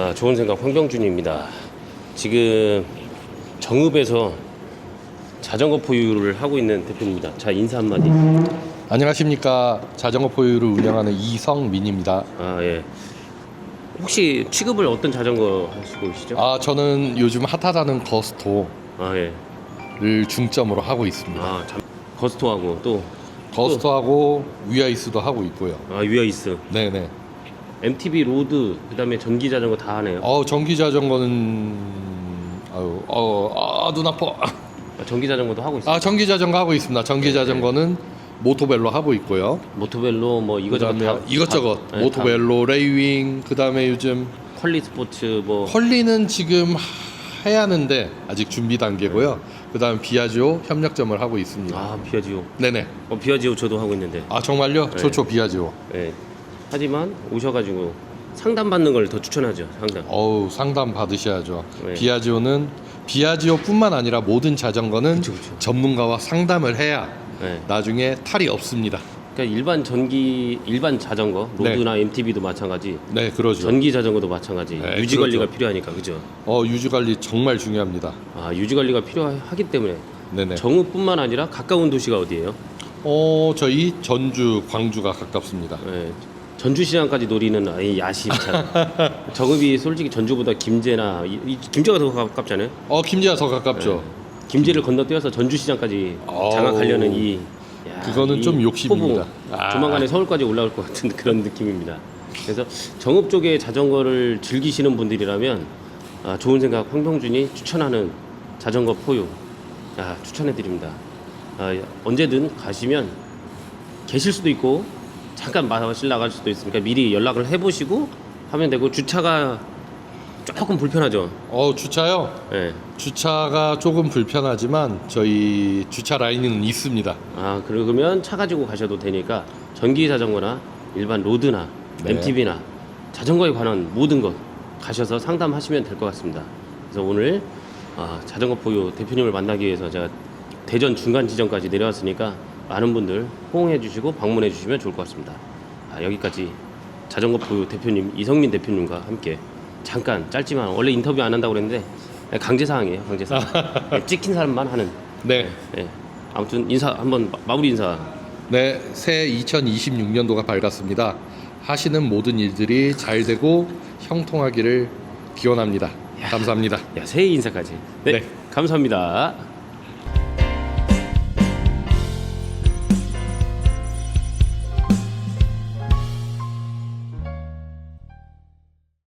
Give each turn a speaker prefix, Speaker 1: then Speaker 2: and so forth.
Speaker 1: 아, 좋은 생각 황병준입니다. 지금 정읍에서 자전거 포유를 하고 있는 대표입니다. 자 인사 한마디.
Speaker 2: 안녕하십니까 자전거 포유를 운영하는 이성민입니다.
Speaker 1: 아 예. 혹시 취급을 어떤 자전거 하시고 계시죠?
Speaker 2: 아 저는 요즘 핫하다는 거스토를
Speaker 1: 아 예.
Speaker 2: 중점으로 하고 있습니다.
Speaker 1: 아 참. 거스토하고 또
Speaker 2: 거스토하고 위아이스도 하고 있고요.
Speaker 1: 아, 유아이스,
Speaker 2: 네네.
Speaker 1: MTB 로드, 그다음에 전기 자전거 다 하네요.
Speaker 2: 어 전기 자전거는 아유 어아눈 아파.
Speaker 1: 아, 전기 자전거도 하고 있어요.
Speaker 2: 아 전기 자전거 하고 있습니다. 전기 자전거는 모토벨로 하고 있고요.
Speaker 1: 모토벨로 뭐
Speaker 2: 그다음에
Speaker 1: 다
Speaker 2: 이것저것
Speaker 1: 다- 네,
Speaker 2: 모토벨로, 레이윙, 그다음에 요즘
Speaker 1: 다 퀄리 스포츠 뭐
Speaker 2: 헐리는 지금 해야 하는데 아직 준비 단계고요. 그다음 비아지오 협력점을 하고 있습니다.
Speaker 1: 아 비아지오.
Speaker 2: 네네.
Speaker 1: 어 비아지오 저도 하고 있는데.
Speaker 2: 아 정말요?
Speaker 1: 네.
Speaker 2: 좋죠 비아지오.
Speaker 1: 예. 하지만 오셔가지고 상담 받는 걸 더 추천하죠. 상담.
Speaker 2: 어우 상담 받으셔야죠.
Speaker 1: 네.
Speaker 2: 비아지오는 비아지오뿐만 아니라 모든 자전거는
Speaker 1: 그쵸, 그쵸.
Speaker 2: 전문가와 상담을 해야
Speaker 1: 예.
Speaker 2: 나중에 탈이 없습니다.
Speaker 1: 그러니까 일반 전기 일반 자전거
Speaker 2: 네.
Speaker 1: 로드나 MTB도 마찬가지.
Speaker 2: 네 그러죠.
Speaker 1: 전기 자전거도 마찬가지.
Speaker 2: 네,
Speaker 1: 유지 관리가
Speaker 2: 그렇죠.
Speaker 1: 필요하니까 그죠.
Speaker 2: 어 유지 관리 정말 중요합니다.
Speaker 1: 아 유지 관리가 필요하기 때문에
Speaker 2: 네네.
Speaker 1: 정읍뿐만 아니라 가까운 도시가 어디예요?
Speaker 2: 어 저희 전주 광주가 가깝습니다.
Speaker 1: 예. 전주시장까지 노리는 이 야심찬. 정읍이 솔직히 전주보다 김제나 이, 이 김제가 더 가깝잖아요.
Speaker 2: 어 김지아 더 가깝죠.
Speaker 1: 네. 김제를 건너뛰어서 전주시장까지
Speaker 2: 어우.
Speaker 1: 장악하려는 이 야,
Speaker 2: 그거는
Speaker 1: 이
Speaker 2: 좀 욕심입니다.
Speaker 1: 포부.
Speaker 2: 아.
Speaker 1: 조만간에 서울까지 올라올 것 같은 그런 느낌입니다. 그래서 정읍 쪽에 자전거를 즐기시는 분들이라면 아, 좋은 생각 황병준이 추천하는 자전거 포유 아, 추천해 드립니다. 아, 언제든 가시면 계실 수도 있고 잠깐 마실 나갈 수도 있으니까 미리 연락을 해보시고 하면 되고 주차가 조금 불편하죠.
Speaker 2: 어 주차요.
Speaker 1: 예.
Speaker 2: 주차가 조금 불편하지만 저희 주차 라인은 있습니다.
Speaker 1: 아 그러면 차 가지고 가셔도 되니까 전기 자전거나 일반 로드나
Speaker 2: 네.
Speaker 1: MTB나 자전거에 관한 모든 것 가셔서 상담하시면 될 것 같습니다. 그래서 오늘 아, 자전거 포유 대표님을 만나기 위해서 제가 대전 중간 지점까지 내려왔으니까 많은 분들 호응해 주시고 방문해 주시면 좋을 것 같습니다. 아, 여기까지 자전거 포유 대표님 이성민 대표님과 함께 잠깐 짧지만 원래 인터뷰 안 한다고 그랬는데 강제 사항이에요 강제 사항 네, 찍힌 사람만 하는
Speaker 2: 네.
Speaker 1: 네. 아무튼 인사 한번 마- 마무리 인사.
Speaker 2: 네, 새 2026년도가 밝았습니다. 하시는 모든 일들이 잘 되고 형통하기를 기원합니다. 감사합니다.
Speaker 1: 야 새해 인사까지. 네.
Speaker 2: 네.
Speaker 1: 감사합니다.